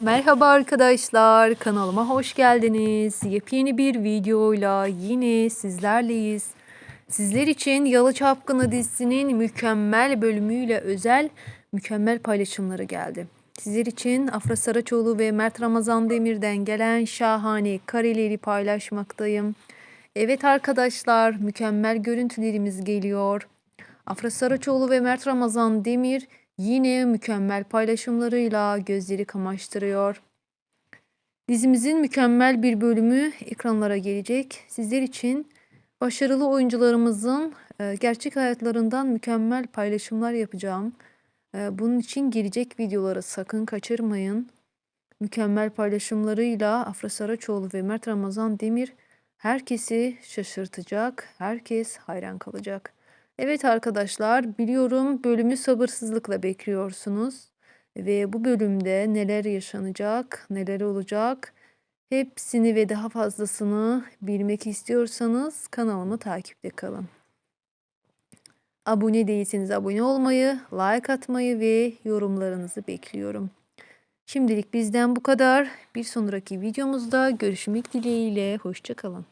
Merhaba arkadaşlar, kanalıma hoş geldiniz. Yepyeni bir videoyla yine sizlerleyiz. Sizler için Yalı Çapkını dizisinin mükemmel bölümüyle özel mükemmel paylaşımları geldi. Sizler için Afra Saraçoğlu ve Mert Ramazan Demir'den gelen şahane kareleri paylaşmaktayım. Evet arkadaşlar, mükemmel görüntülerimiz geliyor. Afra Saraçoğlu ve Mert Ramazan Demir yine mükemmel paylaşımlarıyla gözleri kamaştırıyor. Dizimizin mükemmel bir bölümü ekranlara gelecek. Sizler için başarılı oyuncularımızın e, gerçek hayatlarından mükemmel paylaşımlar yapacağım. E, Bunun için gelecek videoları sakın kaçırmayın. Mükemmel paylaşımlarıyla Afra Saraçoğlu ve Mert Ramazan Demir herkesi şaşırtacak, herkes hayran kalacak. Evet arkadaşlar, biliyorum bölümü sabırsızlıkla bekliyorsunuz ve bu bölümde neler yaşanacak, neler olacak hepsini ve daha fazlasını bilmek istiyorsanız kanalımı takipte kalın. Abone değilseniz abone olmayı, like atmayı ve yorumlarınızı bekliyorum. Şimdilik bizden bu kadar. Bir sonraki videomuzda görüşmek dileğiyle. Hoşçakalın.